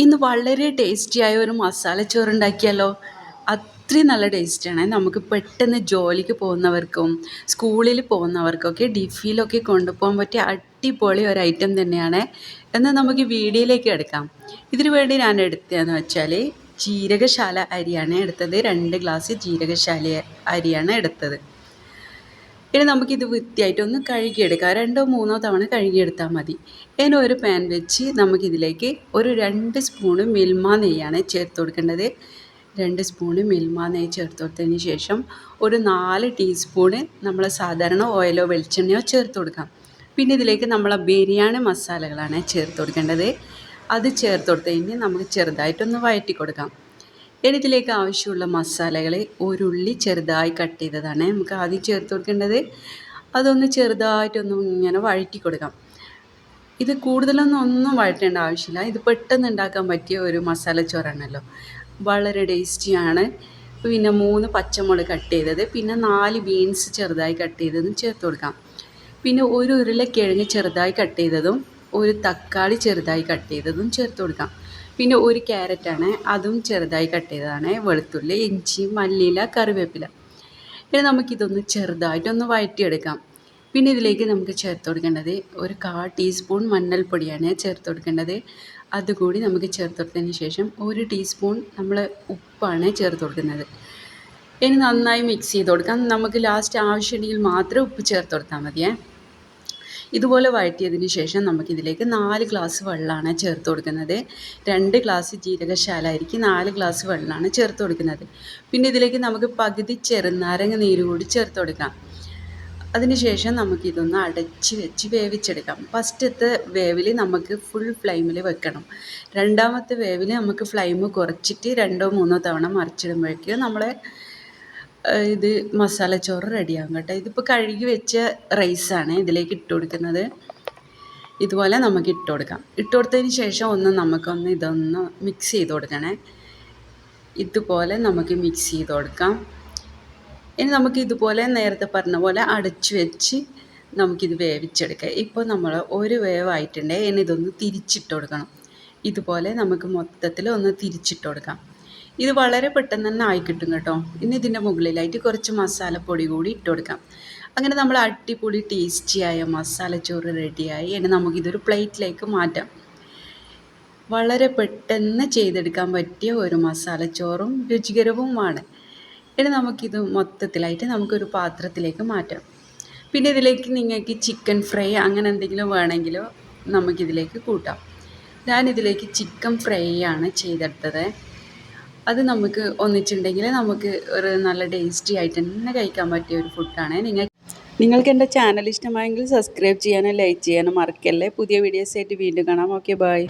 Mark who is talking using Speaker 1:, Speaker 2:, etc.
Speaker 1: ഇന്ന് വളരെ ടേസ്റ്റിയായ ഒരു മസാല ചോറ് ഉണ്ടാക്കിയാലോ അത്രയും നല്ല ടേസ്റ്റാണ് നമുക്ക് പെട്ടെന്ന് ജോലിക്ക് പോകുന്നവർക്കും സ്കൂളിൽ പോകുന്നവർക്കൊക്കെ ഡിഫിയിലൊക്കെ കൊണ്ടുപോകാൻ പറ്റിയ അടിപൊളി ഒരു ഐറ്റം തന്നെയാണ്. എന്നാൽ നമുക്ക് വീഡിയോയിലേക്ക് എടുക്കാം. ഇതിനു വേണ്ടി ഞാൻ എടുത്തതെന്ന് വെച്ചാൽ ജീരകശാല അരിയാണ് എടുത്തത്. രണ്ട് ഗ്ലാസ് ജീരകശാല അരിയാണ് എടുത്തത്. ഇനി നമുക്കിത് വൃത്തിയായിട്ടൊന്ന് കഴുകിയെടുക്കാം. രണ്ടോ മൂന്നോ തവണ കഴുകിയെടുത്താൽ മതി. ഇനി ഒരു പാൻ വെച്ച് നമുക്കിതിലേക്ക് ഒരു രണ്ട് സ്പൂണ് മിൽമ നെയ്യാണ് ചേർത്ത് കൊടുക്കേണ്ടത്. രണ്ട് സ്പൂണ് മിൽമ നെയ്യ് ചേർത്ത് കൊടുത്തതിന് ശേഷം ഒരു നാല് ടീസ്പൂണ് നമ്മൾ സാധാരണ ഓയിലോ വെളിച്ചെണ്ണയോ ചേർത്ത് കൊടുക്കാം. പിന്നെ ഇതിലേക്ക് നമ്മളെ ബിരിയാണി മസാലകളാണ് ചേർത്ത് കൊടുക്കേണ്ടത്. അത് ചേർത്ത് കൊടുത്ത് നമുക്ക് ചെറുതായിട്ടൊന്ന് വഴറ്റി കൊടുക്കാം. ഇനി ഇതിലേക്ക് ആവശ്യമുള്ള മസാലകൾ ഒരുള്ളി ചെറുതായി കട്ട് ചെയ്തതാണ്. നമുക്ക് ആദ്യം ചേർത്ത് കൊടുക്കേണ്ടത് അതൊന്ന് ചെറുതായിട്ടൊന്ന് ഇങ്ങനെ വഴറ്റി കൊടുക്കാം. ഇത് കൂടുതലൊന്നും ഒന്നും വഴറ്റേണ്ട ആവശ്യമില്ല. ഇത് പെട്ടെന്ന് ഉണ്ടാക്കാൻ പറ്റിയ ഒരു മസാല ചോറാണല്ലോ. വളരെ ടേസ്റ്റിയാണ്. പിന്നെ മൂന്ന് പച്ചമുളക് കട്ട് ചെയ്തത്. പിന്നെ നാല് ബീൻസ് ചെറുതായി കട്ട് ചെയ്തതും ചേർത്ത് കൊടുക്കാം. പിന്നെ ഒരു ഉരുളക്കിഴങ്ങ് ചെറുതായി കട്ട് ചെയ്തതും ഒരു തക്കാളി ചെറുതായി കട്ട് ചെയ്തതും ചേർത്ത് കൊടുക്കാം. പിന്നെ ഒരു ക്യാരറ്റാണ് അതും ചെറുതായി കട്ട് ചെയ്തതാണ്. വെളുത്തുള്ളി ഇഞ്ചി മല്ലിയില കറിവേപ്പില. ഇനി നമുക്കിതൊന്ന് ചെറുതായിട്ടൊന്ന് വഴറ്റിയെടുക്കാം. പിന്നെ ഇതിലേക്ക് നമുക്ക് ചേർത്ത് കൊടുക്കേണ്ടത് ഒരു കാ ടീസ്പൂൺ മഞ്ഞൾപ്പൊടിയാണ് ചേർത്ത് കൊടുക്കേണ്ടത്. അതുകൂടി നമുക്ക് ചേർത്ത് കൊടുത്തതിന് ശേഷം ഒരു ടീസ്പൂൺ നമ്മൾ ഉപ്പാണ് ചേർത്ത് കൊടുക്കുന്നത്. ഇനി നന്നായി മിക്സ് ചെയ്ത് കൊടുക്കാം. നമുക്ക് ലാസ്റ്റ് ആവശ്യമുണ്ടെങ്കിൽ മാത്രം ഉപ്പ് ചേർത്ത് കൊടുത്താൽ മതിയേ. ഇതുപോലെ വഴറ്റിയതിന് ശേഷം നമുക്കിതിലേക്ക് നാല് ഗ്ലാസ് വെള്ളമാണ് ചേർത്ത് കൊടുക്കുന്നത്. രണ്ട് ഗ്ലാസ് ജീരകശാല അരിക്ക് നാല് ഗ്ലാസ് വെള്ളമാണ് ചേർത്ത് കൊടുക്കുന്നത്. പിന്നെ ഇതിലേക്ക് നമുക്ക് പകുതി ചെറുനാരങ്ങ നീര് കൂടി ചേർത്ത് കൊടുക്കാം. അതിനുശേഷം നമുക്കിതൊന്ന് അടച്ച് വെച്ച് വേവിച്ചെടുക്കാം. ഫസ്റ്റത്തെ വേവിൽ നമുക്ക് ഫുൾ ഫ്ലെയിമിൽ വെക്കണം. രണ്ടാമത്തെ വേവിൽ നമുക്ക് ഫ്ലെയിം കുറച്ചിട്ട് രണ്ടോ മൂന്നോ തവണ മറിച്ചിടുമ്പോഴേക്കും നമ്മളെ ഇത് മസാല മസാലച്ചോറ് റെഡിയാകും കേട്ടോ. ഇതിപ്പോൾ കഴുകി വെച്ച റൈസാണ് ഇതിലേക്ക് ഇട്ട് കൊടുക്കുന്നത്. ഇതുപോലെ നമുക്ക് ഇട്ട് കൊടുക്കാം. ഇട്ട് കൊടുത്തതിന് ശേഷം ഒന്ന് നമുക്കൊന്ന് ഇതൊന്ന് മിക്സ് ചെയ്ത് കൊടുക്കണേ. ഇതുപോലെ നമുക്ക് മിക്സ് ചെയ്ത് കൊടുക്കാം. ഇനി നമുക്ക് ഇതുപോലെ നേരത്തെ പറഞ്ഞ പോലെ അടച്ചു വെച്ച് നമുക്കിത് വേവിച്ചെടുക്കാം. ഇപ്പോൾ നമ്മൾ ഒരു വേവായിട്ടുണ്ടെങ്കിൽ ഇനി ഇതൊന്ന് തിരിച്ചിട്ട് കൊടുക്കണം. ഇതുപോലെ നമുക്ക് മൊത്തത്തിൽ ഒന്ന് തിരിച്ചിട്ട് കൊടുക്കാം. ഇത് വളരെ പെട്ടെന്ന് തന്നെ ആയി കിട്ടും കേട്ടോ. ഇനി ഇതിന്റെ മുകളിലായിട്ട് കുറച്ച് മസാലപ്പൊടി കൂടി ഇട്ട് കൊടുക്കാം. അങ്ങനെ നമ്മൾ അടിപൊളി ടേസ്റ്റിയായ മസാലച്ചോറ് റെഡിയായി ഇനി നമുക്കിതൊരു പ്ലേറ്റിലേക്ക് മാറ്റാം. വളരെ പെട്ടെന്ന് ചെയ്തെടുക്കാൻ പറ്റിയ ഒരു മസാലച്ചോറും രുചികരവുമാണ്. ഇനി നമുക്കിത് മൊത്തത്തിലായിട്ട് നമുക്കൊരു പാത്രത്തിലേക്ക് മാറ്റാം. പിന്നെ ഇതിലേക്ക് നിങ്ങൾക്ക് ചിക്കൻ ഫ്രൈ അങ്ങനെ എന്തെങ്കിലും വേണമെങ്കിലോ നമുക്കിതിലേക്ക് കൂട്ടാം. ഞാനിതിലേക്ക് ചിക്കൻ ഫ്രൈ ആണ് ചെയ്തെടുത്തത്. അത് നമുക്ക് ഒന്നിച്ചുണ്ടെങ്കിൽ നമുക്ക് ഒരു നല്ല ടേസ്റ്റി ആയിട്ട് തന്നെ കഴിക്കാൻ പറ്റിയ ഒരു ഫുഡാണ് നിങ്ങൾ നിങ്ങൾക്ക് എന്റെ ചാനൽ ഇഷ്ടമായെങ്കിൽ സബ്സ്ക്രൈബ് ചെയ്യാനും ലൈക്ക് ചെയ്യാനും മറക്കല്ലേ? പുതിയ വീഡിയോസ് ആയിട്ട് വീണ്ടും കാണാം. Okay bye